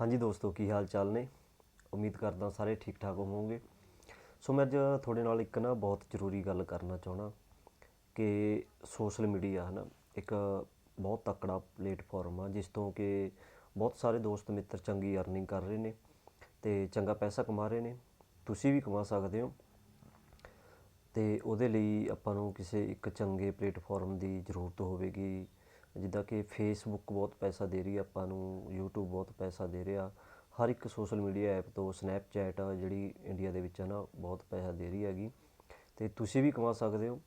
ਹਾਂਜੀ ਦੋਸਤੋ, ਕੀ ਹਾਲ ਚਾਲ ਨੇ? ਉਮੀਦ ਕਰਦਾ ਸਾਰੇ ਠੀਕ ਠਾਕ ਹੋਵੋਗੇ। ਸੋ ਮੈਂ ਅੱਜ ਤੁਹਾਡੇ ਨਾਲ ਇੱਕ ਨਾ ਬਹੁਤ ਜ਼ਰੂਰੀ ਗੱਲ ਕਰਨਾ ਚਾਹਣਾ ਕਿ ਸੋਸ਼ਲ ਮੀਡੀਆ ਹੈ ਨਾ ਇੱਕ ਬਹੁਤ ਤਕੜਾ ਪਲੇਟਫਾਰਮ ਆ, ਜਿਸ ਤੋਂ ਕਿ ਬਹੁਤ ਸਾਰੇ ਦੋਸਤ ਮਿੱਤਰ ਚੰਗੀ ਅਰਨਿੰਗ ਕਰ ਰਹੇ ਨੇ ਤੇ ਚੰਗਾ ਪੈਸਾ ਕਮਾ ਰਹੇ ਨੇ। ਤੁਸੀਂ ਵੀ ਕਮਾ ਸਕਦੇ ਹੋ। ਤੇ ਉਹਦੇ ਲਈ ਆਪਾਂ ਨੂੰ ਕਿਸੇ ਇੱਕ ਚੰਗੇ ਪਲੇਟਫਾਰਮ ਦੀ ਜ਼ਰੂਰਤ ਹੋਵੇਗੀ। ਜਿੱਦਾਂ ਕਿ ਫੇਸਬੁੱਕ ਬਹੁਤ ਪੈਸਾ ਦੇ ਰਹੀ ਹੈ ਆਪਾਂ ਨੂੰ YouTube ਬਹੁਤ ਪੈਸਾ ਦੇ ਰਿਹਾ, ਹਰ ਇੱਕ ਸੋਸ਼ਲ ਮੀਡੀਆ ਐਪ ਤੋਂ ਸਨੈਪਚੈਟ ਜਿਹੜੀ ਇੰਡੀਆ ਦੇ ਵਿੱਚ ਹੈ ਨਾ, ਬਹੁਤ ਪੈਸਾ ਦੇ ਰਹੀ ਹੈਗੀ। ਤੇ ਤੁਸੀਂ ਵੀ ਕਮਾ ਸਕਦੇ ਹੋ।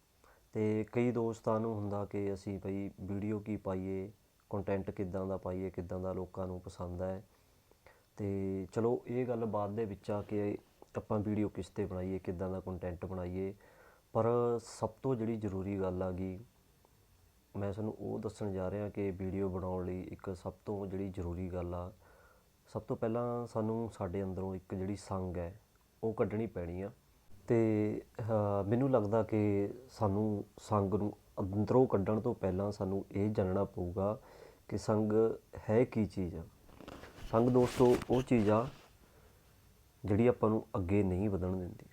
ਤੇ ਕਈ ਦੋਸਤਾਂ ਨੂੰ ਹੁੰਦਾ ਕਿ ਅਸੀਂ ਭਈ ਵੀਡੀਓ ਕੀ ਪਾਈਏ ਕੰਟੈਂਟ ਕਿੱਦਾਂ ਦਾ ਪਾਈਏ, ਕਿੱਦਾਂ ਦਾ ਲੋਕਾਂ ਨੂੰ ਪਸੰਦ ਹੈ। ਤੇ ਚਲੋ, ਇਹ ਗੱਲ ਬਾਅਦ ਦੇ ਵਿੱਚ ਆ ਕਿ ਆਪਾਂ ਵੀਡੀਓ ਕਿਸ ਤੇ ਬਣਾਈਏ, ਕਿੱਦਾਂ ਦਾ ਕੰਟੈਂਟ ਬਣਾਈਏ। ਪਰ ਸਭ ਤੋਂ ਜਿਹੜੀ ਜ਼ਰੂਰੀ ਗੱਲ ਆ ਗਈ ਮੈਂ ਤੁਹਾਨੂੰ ਉਹ ਦੱਸਣ ਜਾ ਰਿਹਾ ਕਿ ਵੀਡੀਓ ਬਣਾਉਣ ਲਈ ਇੱਕ ਸਭ ਤੋਂ ਜਿਹੜੀ ਜ਼ਰੂਰੀ ਗੱਲ ਆ, ਸਭ ਤੋਂ ਪਹਿਲਾਂ ਸਾਨੂੰ ਸਾਡੇ ਅੰਦਰੋਂ ਇੱਕ ਜਿਹੜੀ ਸੰਗ ਹੈ, ਉਹ ਕੱਢਣੀ ਪੈਣੀ ਆ। ਤੇ ਮੈਨੂੰ ਲੱਗਦਾ ਕਿ ਸਾਨੂੰ ਸੰਗ ਨੂੰ ਅੰਦਰੋਂ ਕੱਢਣ ਤੋਂ ਪਹਿਲਾਂ ਸਾਨੂੰ ਇਹ ਜਾਣਨਾ ਪਊਗਾ ਕਿ ਸੰਗ ਹੈ ਕੀ ਚੀਜ਼ ਆ। ਸੰਗ ਦੋਸਤੋ, ਉਹ ਚੀਜ਼ ਆ ਜਿਹੜੀ ਆਪਾਂ ਨੂੰ ਅੱਗੇ ਨਹੀਂ ਵਧਣ ਦਿੰਦੀ।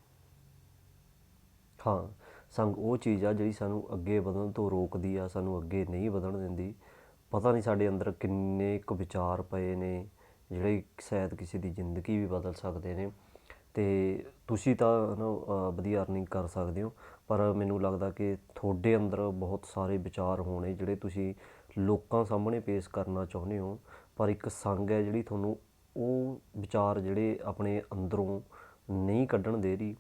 ਹਾਂ ਸੰਗ ਉਹ ਚੀਜ਼ ਆ ਜਿਹੜੀ ਸਾਨੂੰ ਅੱਗੇ ਵਧਣ ਤੋਂ ਰੋਕਦੀ ਆ, ਸਾਨੂੰ ਅੱਗੇ ਨਹੀਂ ਵਧਣ ਦਿੰਦੀ। ਪਤਾ ਨਹੀਂ ਸਾਡੇ ਅੰਦਰ ਕਿੰਨੇ ਕੁ ਵਿਚਾਰ ਪਏ ਨੇ, ਜਿਹੜੇ ਸ਼ਾਇਦ ਕਿਸੇ ਦੀ ਜ਼ਿੰਦਗੀ ਵੀ ਬਦਲ ਸਕਦੇ ਨੇ। ਤੇ ਤੁਸੀਂ ਤਾਂ ਨਾ ਵਧੀਆ ਅਰਨਿੰਗ ਕਰ ਸਕਦੇ ਹੋ, ਪਰ ਮੈਨੂੰ ਲੱਗਦਾ ਕਿ ਤੁਹਾਡੇ ਅੰਦਰ ਬਹੁਤ ਸਾਰੇ ਵਿਚਾਰ ਹੋਣੇ ਜਿਹੜੇ ਤੁਸੀਂ ਲੋਕਾਂ ਸਾਹਮਣੇ ਪੇਸ਼ ਕਰਨਾ ਚਾਹੁੰਦੇ ਹੋ। ਪਰ ਇੱਕ ਸੰਗ ਹੈ ਜਿਹੜੀ ਤੁਹਾਨੂੰ ਉਹ ਵਿਚਾਰ ਜਿਹੜੇ ਆਪਣੇ ਅੰਦਰੋਂ ਨਹੀਂ ਕੱਢਣ ਦੇ ਰਹੀ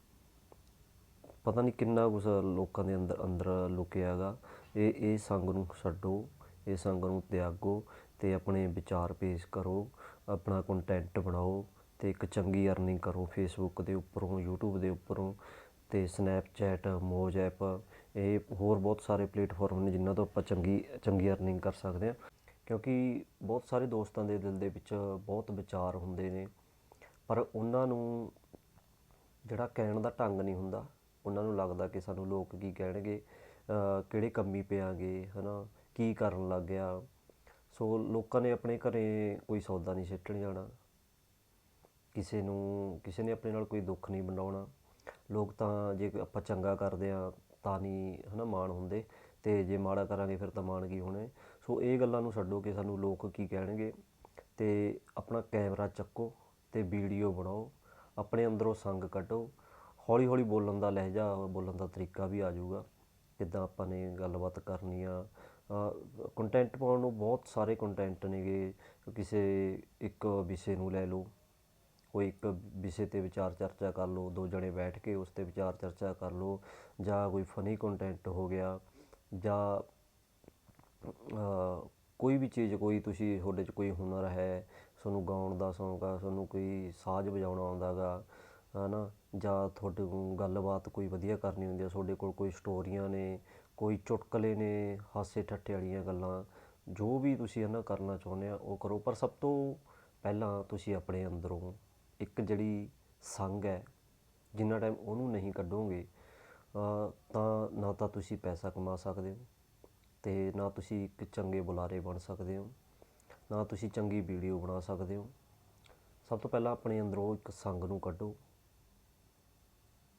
ਪਤਾ ਨਹੀਂ ਕਿੰਨਾ ਕੁਛ ਲੋਕਾਂ ਦੇ ਅੰਦਰ ਅੰਦਰ ਲੁਕਿਆ ਹੈਗਾ। ਇਹ ਇਹ ਸੰਗ ਨੂੰ ਛੱਡੋ, ਇਹ ਸੰਗ ਨੂੰ ਤਿਆਗੋ ਅਤੇ ਆਪਣੇ ਵਿਚਾਰ ਪੇਸ਼ ਕਰੋ, ਆਪਣਾ ਕੰਟੈਂਟ ਬਣਾਓ ਅਤੇ ਇੱਕ ਚੰਗੀ ਅਰਨਿੰਗ ਕਰੋ ਫੇਸਬੁੱਕ ਦੇ ਉੱਪਰੋਂ ਯੂਟਿਊਬ ਦੇ ਉੱਪਰੋਂ ਅਤੇ ਸਨੈਪਚੈਟ ਮੋਜ ਐਪ ਇਹ ਹੋਰ ਬਹੁਤ ਸਾਰੇ ਪਲੇਟਫਾਰਮ ਨੇ ਜਿਨ੍ਹਾਂ ਤੋਂ ਆਪਾਂ ਚੰਗੀ ਚੰਗੀ ਅਰਨਿੰਗ ਕਰ ਸਕਦੇ ਹਾਂ। ਕਿਉਂਕਿ ਬਹੁਤ ਸਾਰੇ ਦੋਸਤਾਂ ਦੇ ਦਿਲ ਦੇ ਵਿੱਚ ਬਹੁਤ ਵਿਚਾਰ ਹੁੰਦੇ ਨੇ, ਪਰ ਉਹਨਾਂ ਨੂੰ ਜਿਹੜਾ ਕਹਿਣ ਦਾ ਢੰਗ ਨਹੀਂ ਹੁੰਦਾ ਉਹਨਾਂ ਨੂੰ ਲੱਗਦਾ ਕਿ ਸਾਨੂੰ ਲੋਕ ਕੀ ਕਹਿਣਗੇ ਕਿਹੜੇ ਕੰਮੀ ਪਿਆਂਗੇ, ਹਨਾ, ਕੀ ਕਰਨ ਲੱਗ ਗਿਆ। ਸੋ ਲੋਕਾਂ ਨੇ ਆਪਣੇ ਘਰੇ ਕੋਈ ਸੌਦਾ ਨਹੀਂ ਸਿੱਟਣ ਜਾਣਾ। ਕਿਸੇ ਨੂੰ, ਕਿਸੇ ਨੇ ਆਪਣੇ ਨਾਲ ਕੋਈ ਦੁੱਖ ਨਹੀਂ ਬਣਾਉਣਾ ਲੋਕ ਤਾਂ ਜੇ ਆਪਾਂ ਚੰਗਾ ਕਰਦੇ ਆ ਤਾਂ ਨਹੀਂ, ਹਨਾ, ਮਾਣ ਹੁੰਦੇ। ਤੇ ਜੇ ਮਾੜਾ ਕਰਾਂਗੇ, ਫਿਰ ਤਾਂ ਮਾਣ ਕੀ ਹੋਣੇ। ਸੋ ਇਹ ਗੱਲਾਂ ਨੂੰ ਛੱਡੋ ਕਿ ਸਾਨੂੰ ਲੋਕ ਕੀ ਕਹਿਣਗੇ। ਤੇ ਆਪਣਾ ਕੈਮਰਾ ਚੱਕੋ ਤੇ ਵੀਡੀਓ ਬਣਾਓ। ਆਪਣੇ ਅੰਦਰੋਂ ਸੰਗ ਕੱਢੋ। ਹੌਲੀ ਹੌਲੀ ਬੋਲਣ ਦਾ ਲਹਿਜਾ, ਬੋਲਣ ਦਾ ਤਰੀਕਾ ਵੀ ਆ ਜਾਊਗਾ। ਕਿੱਦਾਂ ਆਪਾਂ ਨੇ ਗੱਲਬਾਤ ਕਰਨੀ ਆ ਕੰਟੈਂਟ ਪਾਉਣ ਨੂੰ ਬਹੁਤ ਸਾਰੇ ਕੰਟੈਂਟ ਨੇਗੇ। ਕਿਸੇ ਇੱਕ ਵਿਸ਼ੇ ਨੂੰ ਲੈ ਲਓ, ਕੋਈ ਇੱਕ ਵਿਸ਼ੇ ਤੇ ਵਿਚਾਰ ਚਰਚਾ ਕਰ ਲਓ, ਦੋ ਜਣੇ ਬੈਠ ਕੇ ਉਸ ਤੇ ਵਿਚਾਰ ਚਰਚਾ ਕਰ ਲਓ, ਜਾਂ ਕੋਈ ਫਨੀ ਕੰਟੈਂਟ ਹੋ ਗਿਆ, ਜਾਂ ਕੋਈ ਵੀ ਚੀਜ਼, ਕੋਈ ਤੁਸੀਂ ਤੁਹਾਡੇ 'ਚ ਕੋਈ ਹੁਨਰ ਹੈ, ਤੁਹਾਨੂੰ ਗਾਉਣ ਦਾ ਸ਼ੌਂਕ ਆ, ਤੁਹਾਨੂੰ ਕੋਈ ਸਾਜ਼ ਵਜਾਉਣਾ ਆਉਂਦਾ ਹੈ ਨਾ ਜਾਂ ਤੁਹਾਡੇ ਕੋਲ ਗੱਲਬਾਤ ਕੋਈ ਵਧੀਆ ਕਰਨੀ ਹੁੰਦੀ ਆ, ਤੁਹਾਡੇ ਕੋਲ ਕੋਈ ਸਟੋਰੀਆਂ ਨੇ, ਕੋਈ ਚੁਟਕਲੇ ਨੇ, ਹਾਸੇ ਠੱਠੇ ਵਾਲੀਆਂ ਗੱਲਾਂ, ਜੋ ਵੀ ਤੁਸੀਂ ਹੈ ਨਾ ਕਰਨਾ ਚਾਹੁੰਦੇ ਆ, ਉਹ ਕਰੋ। ਪਰ ਸਭ ਤੋਂ ਪਹਿਲਾਂ ਤੁਸੀਂ ਆਪਣੇ ਅੰਦਰੋਂ ਇੱਕ ਜਿਹੜੀ ਸੰਗ ਹੈ, ਜਿੰਨਾ ਟਾਈਮ ਉਹਨੂੰ ਨਹੀਂ ਕੱਢੋਗੇ ਤਾਂ ਨਾ ਤਾਂ ਤੁਸੀਂ ਪੈਸਾ ਕਮਾ ਸਕਦੇ ਹੋ ਤੇ ਨਾ ਤੁਸੀਂ ਇੱਕ ਚੰਗੇ ਬੁਲਾਰੇ ਬਣ ਸਕਦੇ ਹੋ, ਨਾ ਤੁਸੀਂ ਚੰਗੀ ਵੀਡੀਓ ਬਣਾ ਸਕਦੇ ਹੋ। ਸਭ ਤੋਂ ਪਹਿਲਾਂ ਆਪਣੇ ਅੰਦਰੋਂ ਇੱਕ ਸੰਗ ਨੂੰ ਕੱਢੋ।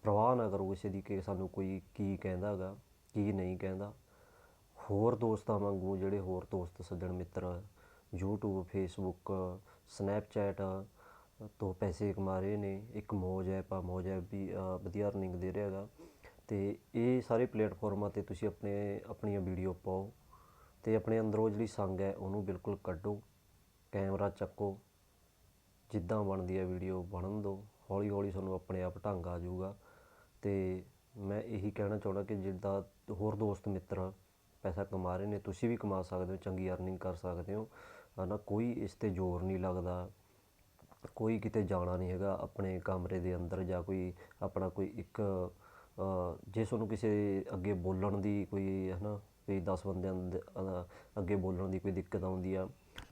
ਪ੍ਰਵਾਹ ਨਾ ਕਰੋ ਕਿਸੇ ਦੀ ਕਿ ਸਾਨੂੰ ਕੋਈ ਕੀ ਕਹਿੰਦਾ ਹੈਗਾ, ਕੀ ਨਹੀਂ ਕਹਿੰਦਾ। ਹੋਰ ਦੋਸਤਾਂ ਵਾਂਗੂ ਜਿਹੜੇ ਹੋਰ ਦੋਸਤ, ਸੱਜਣ ਮਿੱਤਰ, YouTube, Facebook, Snapchat, ਤੋਂ ਪੈਸੇ ਕਮਾ ਰਹੇ ਨੇ, ਇੱਕ ਮੋਜ ਐਪ ਆ ਮੋਜ ਐਪ ਵੀ ਵਧੀਆ ਰਨਿੰਗ ਦੇ ਰਿਹਾ ਹੈਗਾ। ਤੇ ਇਹ ਸਾਰੇ ਪਲੇਟਫਾਰਮਾਂ ਤੇ ਤੁਸੀਂ ਆਪਣੇ, ਆਪਣੀਆਂ ਵੀਡੀਓ ਪਾਓ ਤੇ ਆਪਣੇ ਅੰਦਰੋਂ ਜਿਹੜੀ ਸੰਗ ਹੈ, ਉਹਨੂੰ ਬਿਲਕੁਲ ਕੱਢੋ, ਕੈਮਰਾ ਚੱਕੋ, ਜਿੱਦਾਂ ਬਣਦੀ ਹੈ ਵੀਡੀਓ ਬਣਨ ਦਿਓ ਹੌਲੀ ਹੌਲੀ ਤੁਹਾਨੂੰ ਆਪਣੇ ਆਪ ਢੰਗ ਆ ਜਾਊਗਾ। ਤੇ ਮੈਂ ਇਹੀ ਕਹਿਣਾ ਚਾਹੁੰਦਾ ਕਿ ਜਿੱਦਾਂ ਹੋਰ ਦੋਸਤ ਮਿੱਤਰ ਪੈਸਾ ਕਮਾ ਰਹੇ ਨੇ ਤੁਸੀਂ ਵੀ ਕਮਾ ਸਕਦੇ ਹੋ ਚੰਗੀ ਅਰਨਿੰਗ ਕਰ ਸਕਦੇ ਹੋ। ਹਨਾ ਕੋਈ ਇਸ ਤੇ ਜ਼ੋਰ ਨਹੀਂ ਲੱਗਦਾ ਕੋਈ ਕਿਤੇ ਜਾਣਾ ਨਹੀਂ ਹੈਗਾ ਆਪਣੇ ਕਮਰੇ ਦੇ ਅੰਦਰ ਜਾਂ ਕੋਈ ਆਪਣਾ ਕੋਈ ਇੱਕ ਜੇ ਤੁਹਾਨੂੰ ਕਿਸੇ ਅੱਗੇ ਬੋਲਣ ਦੀ ਕੋਈ ਹਨਾ ਕੋਈ 10 ਬੰਦਿਆਂ ਦੇ ਅ, ਅੱਗੇ ਬੋਲਣ ਦੀ ਕੋਈ ਦਿੱਕਤ ਆਉਂਦੀ ਆ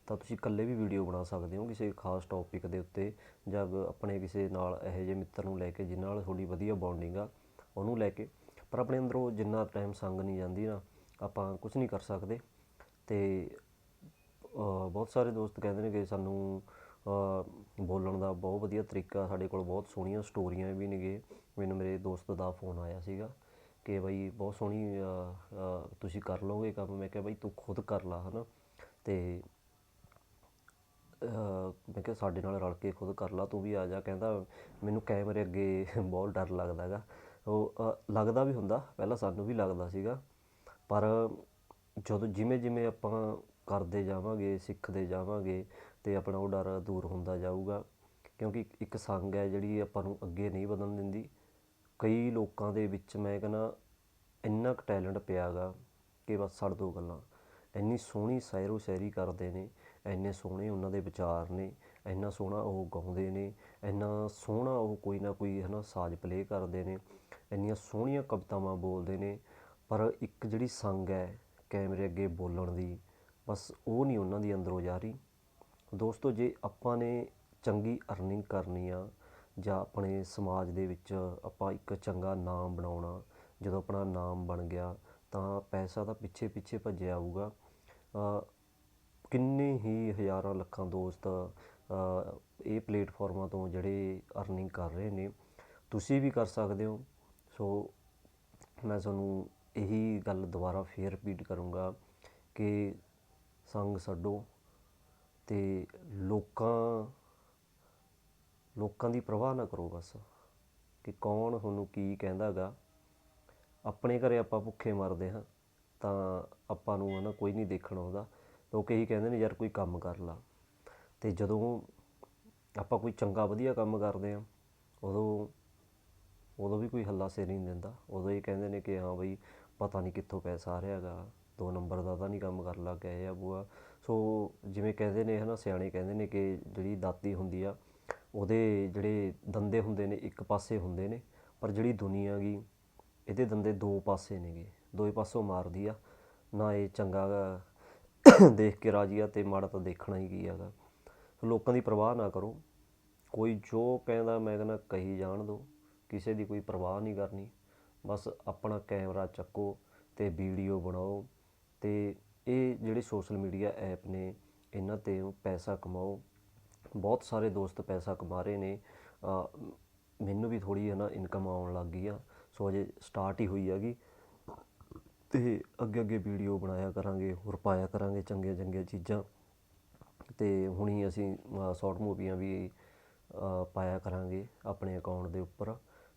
ਤਾਂ ਤੁਸੀਂ ਇਕੱਲੇ ਵੀ ਵੀਡੀਓ ਬਣਾ ਸਕਦੇ ਹੋ ਕਿਸੇ ਖਾਸ ਟੌਪਿਕ ਦੇ ਉੱਤੇ ਜਾਂ ਆਪਣੇ ਕਿਸੇ ਨਾਲ ਇਹੋ ਜਿਹੇ ਮਿੱਤਰ ਨੂੰ ਲੈ ਕੇ ਜਿਨ੍ਹਾਂ ਨਾਲ ਤੁਹਾਡੀ ਵਧੀਆ ਬੌਂਡਿੰਗ ਆ, ਉਹਨੂੰ ਲੈ ਕੇ। ਪਰ ਆਪਣੇ ਅੰਦਰੋਂ ਜਿੰਨਾ ਟਾਈਮ ਸੰਗ ਨਹੀਂ ਜਾਂਦੀ ਨਾ, ਆਪਾਂ ਕੁਝ ਨਹੀਂ ਕਰ ਸਕਦੇ। ਤੇ ਬਹੁਤ ਸਾਰੇ ਦੋਸਤ ਕਹਿੰਦੇ ਨੇ ਕਿ ਸਾਨੂੰ ਬੋਲਣ ਦਾ ਬਹੁਤ ਵਧੀਆ ਤਰੀਕਾ ਸਾਡੇ ਕੋਲ ਬਹੁਤ ਸੋਹਣੀਆਂ ਸਟੋਰੀਆਂ ਵੀ ਨੇਗੇ। ਮੈਨੂੰ ਮੇਰੇ ਦੋਸਤ ਦਾ ਫੋਨ ਆਇਆ ਸੀਗਾ ਕਿ ਬਈ ਬਹੁਤ ਸੋਹਣੀ ਤੁਸੀਂ ਕਰ ਲਓਗੇ ਕੰਮ। ਮੈਂ ਕਿਹਾ ਬਈ ਤੂੰ ਖੁਦ ਕਰ ਲਾ, ਹਨਾ। ਤੇ ਅਹ ਮੈਂ ਕਿਹਾ ਸਾਡੇ ਨਾਲ ਰਲ ਕੇ ਖੁਦ ਕਰ ਲਾ, ਤੂੰ ਵੀ ਆ ਜਾ। ਕਹਿੰਦਾ, ਮੈਨੂੰ ਕੈਮਰੇ ਅੱਗੇ ਬਹੁਤ ਡਰ ਲੱਗਦਾ ਹੈਗਾ। ਉਹ ਲੱਗਦਾ ਵੀ ਹੁੰਦਾ, ਪਹਿਲਾਂ ਸਾਨੂੰ ਵੀ ਲੱਗਦਾ ਸੀਗਾ। ਪਰ ਜਦੋਂ ਜਿਵੇਂ ਜਿਵੇਂ ਆਪਾਂ ਕਰਦੇ ਜਾਵਾਂਗੇ, ਸਿੱਖਦੇ ਜਾਵਾਂਗੇ ਤੇ ਆਪਣਾ ਉਹ ਡਰ ਦੂਰ ਹੁੰਦਾ ਜਾਊਗਾ, ਕਿਉਂਕਿ ਇੱਕ ਸੰਗ ਹੈ ਜਿਹੜੀ ਆਪਾਂ ਨੂੰ ਅੱਗੇ ਨਹੀਂ ਵਧਣ ਦਿੰਦੀ। ਕਈ ਲੋਕਾਂ ਦੇ ਵਿੱਚ ਮੈਂ ਕਹਿੰਦਾ, ਇੰਨਾ ਕੁ ਟੈਲੈਂਟ ਪਿਆਗਾ ਕਿ ਬਸ ਛੱਡ ਦੋ ਗੱਲਾਂ। ਇੰਨੀ ਸੋਹਣੀ ਸ਼ਾਇਰੋ ਸ਼ਾਇਰੀ ਕਰਦੇ ਨੇ। ਇੰਨੇ ਸੋਹਣੇ ਉਹਨਾਂ ਦੇ ਵਿਚਾਰ ਨੇ, ਇੰਨਾ ਸੋਹਣਾ ਉਹ ਗਾਉਂਦੇ ਨੇ, ਇੰਨਾ ਸੋਹਣਾ ਉਹ ਕੋਈ ਨਾ ਕੋਈ ਹਨਾ ਸਾਜ਼ ਪਲੇ ਕਰਦੇ ਨੇ, ਇੰਨੀਆਂ ਸੋਹਣੀਆਂ ਕਵਿਤਾਵਾਂ ਬੋਲਦੇ ਨੇ, ਪਰ ਇੱਕ ਜਿਹੜੀ ਸੰਗ ਹੈ ਕੈਮਰੇ ਅੱਗੇ ਬੋਲਣ ਦੀ, ਬਸ ਉਹ ਨਹੀਂ ਉਹਨਾਂ ਦੀ ਅੰਦਰੋਂ ਜਾ ਰਹੀ। ਦੋਸਤੋ, ਜੇ ਆਪਾਂ ਨੇ ਚੰਗੀ ਅਰਨਿੰਗ ਕਰਨੀ ਆ, ਜਾਂ ਆਪਣੇ ਸਮਾਜ ਦੇ ਵਿੱਚ ਆਪਾਂ ਇੱਕ ਚੰਗਾ ਨਾਮ ਬਣਾਉਣਾ, ਜਦੋਂ ਆਪਣਾ ਨਾਮ ਬਣ ਗਿਆ, ਤਾਂ ਪੈਸਾ ਤਾਂ ਪਿੱਛੇ ਪਿੱਛੇ ਭੱਜਿਆ ਆਊਗਾ। ਕਿੰਨੇ ਹੀ ਹਜ਼ਾਰਾਂ ਲੱਖਾਂ ਦੋਸਤ ਇਹ ਪਲੇਟਫਾਰਮਾਂ ਤੋਂ ਜਿਹੜੇ ਅਰਨਿੰਗ ਕਰ ਰਹੇ ਨੇ, ਤੁਸੀਂ ਵੀ ਕਰ ਸਕਦੇ ਹੋ। ਸੋ ਮੈਂ ਤੁਹਾਨੂੰ ਇਹੀ ਗੱਲ ਦੁਬਾਰਾ ਫੇਰ ਰਿਪੀਟ ਕਰੂੰਗਾ ਕਿ ਸੰਗ ਛੱਡੋ ਤੇ ਲੋਕਾਂ ਲੋਕਾਂ ਦੀ ਪਰਵਾਹ ਨਾ ਕਰੋ ਬਸ, ਕਿ ਕੌਣ ਤੁਹਾਨੂੰ ਕੀ ਕਹਿੰਦਾਗਾ। ਆਪਣੇ ਘਰੇ ਆਪਾਂ ਭੁੱਖੇ ਮਰਦੇ ਹਾਂ, ਤਾਂ ਆਪਾਂ ਨੂੰ ਹਨਾ ਕੋਈ ਨਹੀਂ ਦੇਖਣ ਆਉਂਦਾ ਲੋਕ ਇਹੀ ਕਹਿੰਦੇ ਨੇ, ਯਾਰ ਕੋਈ ਕੰਮ ਕਰ ਲਾ। ਅਤੇ ਜਦੋਂ ਆਪਾਂ ਕੋਈ ਚੰਗਾ ਵਧੀਆ ਕੰਮ ਕਰਦੇ ਹਾਂ, ਉਦੋਂ ਉਦੋਂ ਵੀ ਕੋਈ ਹੱਲਾ ਸਿਰ ਨਹੀਂ ਦਿੰਦਾ। ਉਦੋਂ ਇਹ ਕਹਿੰਦੇ ਨੇ ਕਿ, ਹਾਂ ਬਈ, ਪਤਾ ਨਹੀਂ ਕਿੱਥੋਂ ਪੈਸਾ ਆ ਰਿਹਾ ਹੈਗਾ, ਦੋ ਨੰਬਰ ਦਾ ਤਾਂ ਨਹੀਂ ਕੰਮ ਕਰ ਲੱਗ ਗਿਆ ਆ ਬੂਆ। ਸੋ ਜਿਵੇਂ ਕਹਿੰਦੇ ਨੇ, ਹਨਾ, ਸਿਆਣੇ ਕਹਿੰਦੇ ਨੇ ਕਿ ਜਿਹੜੀ ਦਾਤੀ ਹੁੰਦੀ ਆ, ਉਹਦੇ ਜਿਹੜੇ ਦੰਦੇ ਹੁੰਦੇ ਨੇ, ਇੱਕ ਪਾਸੇ ਹੁੰਦੇ ਨੇ, ਪਰ ਜਿਹੜੀ ਦੁਨੀਆ ਗਈ ਇਹਦੇ ਦੰਦੇ ਦੋ ਪਾਸੇ ਨੇਗੇ। ਦੋਏ ਪਾਸੋਂ ਮਾਰਦੀ ਆ। ਨਾ ਇਹ ਚੰਗਾ ਦੇਖ ਕੇ ਰਾਜੀ ਆ ਤੇ ਮਾੜਾ ਤਾਂ ਦੇਖਣਾ ਹੀ ਕੀ ਹੈਗਾ। ਲੋਕਾਂ ਦੀ ਪਰਵਾਹ ਨਾ ਕਰੋ। ਕੋਈ ਜੋ ਕਹਿੰਦਾ ਮੈਂ ਕਹਿੰਦਾ ਕਹੀ ਜਾਣ ਦਿਓ ਕਿਸੇ ਦੀ ਕੋਈ ਪਰਵਾਹ ਨਹੀਂ ਕਰਨੀ। ਬਸ ਆਪਣਾ ਕੈਮਰਾ ਚੱਕੋ ਤੇ ਵੀਡੀਓ ਬਣਾਓ ਤੇ ਇਹ ਜਿਹੜੇ ਸੋਸ਼ਲ ਮੀਡੀਆ ਐਪ ਨੇ, ਇਹਨਾਂ ਤੇ ਪੈਸਾ ਕਮਾਓ। ਬਹੁਤ ਸਾਰੇ ਦੋਸਤ ਪੈਸਾ ਕਮਾ ਰਹੇ ਨੇ। ਮੈਨੂੰ ਵੀ ਥੋੜੀ ਹੈ ਨਾ ਇਨਕਮ ਆਉਣ ਲੱਗ ਗਈ ਆ। ਸੋ ਅਜੇ ਸਟਾਰਟ ਹੀ ਹੋਈ ਹੈਗੀ। ਤੇ ਅੱਗੇ ਅੱਗੇ ਵੀਡੀਓ ਬਣਾਇਆ ਕਰਾਂਗੇ, ਹੋਰ ਪਾਇਆ ਕਰਾਂਗੇ ਚੰਗੀਆਂ ਚੰਗੀਆਂ ਚੀਜ਼ਾਂ। ਤੇ ਹੁਣੀ ਅਸੀਂ ਸ਼ਾਰਟ ਮੂਵੀਆਂ ਵੀ ਪਾਇਆ ਕਰਾਂਗੇ ਆਪਣੇ ਅਕਾਊਂਟ ਦੇ ਉੱਪਰ।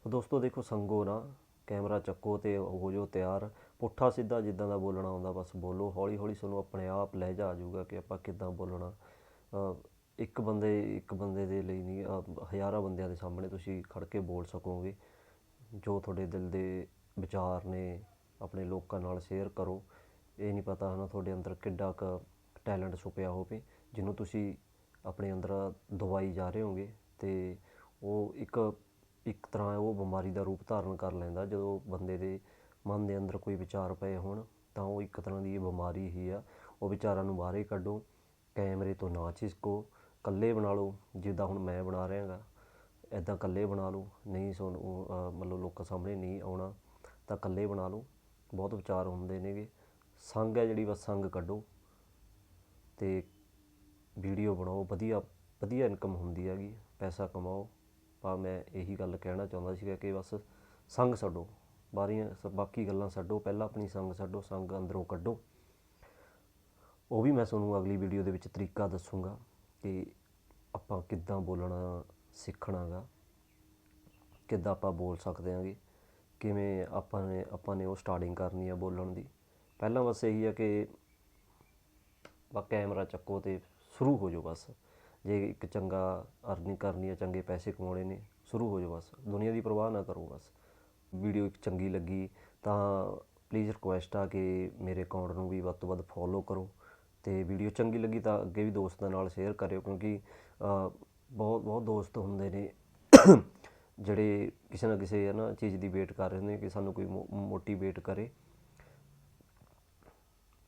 ਦੋਸਤੋ ਦੇਖੋ ਸੰਗੋ ਨਾ, ਕੈਮਰਾ ਚੱਕੋ ਤੇ ਹੋ ਜੋ ਤਿਆਰ। ਪੁੱਠਾ ਸਿੱਧਾ ਜਿੱਦਾਂ ਦਾ ਬੋਲਣਾ ਆਉਂਦਾ ਬਸ ਬੋਲੋ। ਹੌਲੀ ਹੌਲੀ ਤੁਹਾਨੂੰ ਆਪਣੇ ਆਪ ਲਹਿਜਾ ਆ ਜਾਊਗਾ ਕਿ ਆਪਾਂ ਕਿੱਦਾਂ ਬੋਲਣਾ। ਇੱਕ ਬੰਦੇ ਇੱਕ ਬੰਦੇ ਦੇ ਲਈ ਨਹੀਂ ਹਜ਼ਾਰਾਂ ਬੰਦਿਆਂ ਦੇ ਸਾਹਮਣੇ ਤੁਸੀਂ ਖੜ ਕੇ ਬੋਲ ਸਕੋਗੇ। ਜੋ ਤੁਹਾਡੇ ਦਿਲ ਦੇ ਵਿਚਾਰ ਨੇ ਆਪਣੇ ਲੋਕਾਂ ਨਾਲ ਸ਼ੇਅਰ ਕਰੋ। ਇਹ ਨਹੀਂ ਪਤਾ ਹਨਾ ਤੁਹਾਡੇ ਅੰਦਰ ਕਿੱਡਾ ਕੁ ਟੈਲੈਂਟ ਛੁਪਿਆ ਹੋਵੇ ਜਿਹਨੂੰ ਤੁਸੀਂ ਆਪਣੇ ਅੰਦਰ ਦਵਾਈ ਜਾ ਰਹੇ ਹੋਗੇ ਤੇ ਉਹ ਇੱਕ ਇੱਕ ਤਰ੍ਹਾਂ ਉਹ ਬਿਮਾਰੀ ਦਾ ਰੂਪ ਧਾਰਨ ਕਰ ਲੈਂਦਾ। ਜਦੋਂ ਬੰਦੇ ਦੇ ਮਨ ਦੇ ਅੰਦਰ ਕੋਈ ਵਿਚਾਰ ਪਏ ਹੋਣ ਤਾਂ ਉਹ ਇੱਕ ਤਰ੍ਹਾਂ ਦੀ ਇਹ ਬਿਮਾਰੀ ਹੀ ਆ। ਉਹ ਵਿਚਾਰਾਂ ਨੂੰ ਬਾਹਰ ਹੀ ਕੱਢੋ ਕੈਮਰੇ ਤੋਂ ਨਾ ਝਿਜਕੋ ਇਕੱਲੇ ਬਣਾ ਲਓ ਜਿੱਦਾਂ ਹੁਣ ਮੈਂ ਬਣਾ ਰਿਹਾ ਗਾ ਐਦਾਂ ਇਕੱਲੇ ਬਣਾ ਲਓ। ਨਹੀਂ ਤੁਹਾਨੂੰ ਅਹ, ਮਤਲਬ ਲੋਕਾਂ ਸਾਹਮਣੇ ਨਹੀਂ ਆਉਣਾ ਤਾਂ ਇਕੱਲੇ ਬਣਾ ਲਓ। ਬਹੁਤ ਵਿਚਾਰ ਹੁੰਦੇ ਨੇਗੇ। ਸੰਗ ਹੈ ਜਿਹੜੀ, ਬਸ ਸੰਗ ਕੱਢੋ ਤੇ ਵੀਡੀਓ ਬਣਾਓ। ਵਧੀਆ ਵਧੀਆ ਇਨਕਮ ਹੁੰਦੀ ਹੈਗੀ। ਪੈਸਾ ਕਮਾਓ। ਪਰ ਮੈਂ ਇਹੀ ਗੱਲ ਕਹਿਣਾ ਚਾਹੁੰਦਾ ਸੀਗਾ ਕਿ ਬਸ ਸੰਗ ਛੱਡੋ। ਬਾਰੀਆਂ ਸ- ਬਾਕੀ ਗੱਲਾਂ ਛੱਡੋ। ਪਹਿਲਾਂ ਆਪਣੀ ਸੰਗ ਛੱਡੋ, ਸੰਗ ਅੰਦਰੋਂ ਕੱਢੋ। ਉਹ ਵੀ ਮੈਂ ਤੁਹਾਨੂੰ ਅਗਲੀ ਵੀਡੀਓ ਦੇ ਵਿੱਚ ਤਰੀਕਾ ਦੱਸੂਗਾ ਕਿ ਆਪਾਂ ਕਿੱਦਾਂ ਬੋਲਣਾ ਸਿੱਖਣਾਗਾ, ਕਿੱਦਾਂ ਆਪਾਂ ਬੋਲ ਸਕਦੇ ਹਾਂਗੇ। ਕਿਵੇਂ ਆਪਾਂ ਨੇ ਆਪਾਂ ਨੇ ਉਹ ਸਟਾਰਟਿੰਗ ਕਰਨੀ ਆ ਬੋਲਣ ਦੀ। ਪਹਿਲਾਂ ਬਸ ਇਹੀ ਆ ਕਿ ਬਾ ਕੈਮਰਾ ਚੱਕੋ ਤੇ ਸ਼ੁਰੂ ਹੋ ਜਾਓ ਬਸ। ਜੇ ਇੱਕ ਚੰਗਾ ਅਰਨਿੰਗ ਕਰਨੀ ਆ, ਚੰਗੇ ਪੈਸੇ ਕਮਾਉਣੇ ਨੇ, ਸ਼ੁਰੂ ਹੋ ਜਾਓ ਬਸ। ਦੁਨੀਆ ਦੀ ਪਰਵਾਹ ਨਾ ਕਰੋ ਬਸ। ਵੀਡੀਓ ਇੱਕ ਚੰਗੀ ਲੱਗੀ ਤਾਂ ਪਲੀਜ਼ ਰਿਕੁਐਸਟ ਆ ਕਿ ਮੇਰੇ ਅਕਾਊਂਟ ਨੂੰ ਵੀ ਵੱਧ ਤੋਂ ਵੱਧ ਫੋਲੋ ਕਰੋ ਤੇ ਵੀਡੀਓ ਚੰਗੀ ਲੱਗੀ ਤਾਂ ਅੱਗੇ ਵੀ ਦੋਸਤਾਂ ਨਾਲ ਸ਼ੇਅਰ ਕਰਿਓ ਕਿਉਂਕਿ ਬਹੁਤ ਬਹੁਤ ਦੋਸਤ ਹੁੰਦੇ ਨੇ। ਜਿਹੜੇ ਕਿਸੇ ਨਾ ਕਿਸੇ ਹੈ ਨਾ ਚੀਜ਼ ਦੀ ਵੇਟ ਕਰ ਰਹੇ ਨੇ ਕਿ ਸਾਨੂੰ ਕੋਈ ਮੋਟੀਵੇਟ ਕਰੇ।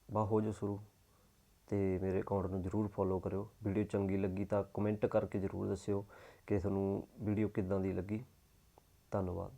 ਬਾ ਹੋ ਜੋ ਸ਼ੁਰੂ ਤੇ ਮੇਰੇ ਅਕਾਊਂਟ ਨੂੰ ਜਰੂਰ ਫੋਲੋ ਕਰਿਓ। ਵੀਡੀਓ ਚੰਗੀ ਲੱਗੀ ਤਾਂ ਕਮੈਂਟ ਕਰਕੇ ਜਰੂਰ ਦੱਸਿਓ ਕਿ ਤੁਹਾਨੂੰ ਵੀਡੀਓ ਕਿੱਦਾਂ ਦੀ ਲੱਗੀ। ਧੰਨਵਾਦ।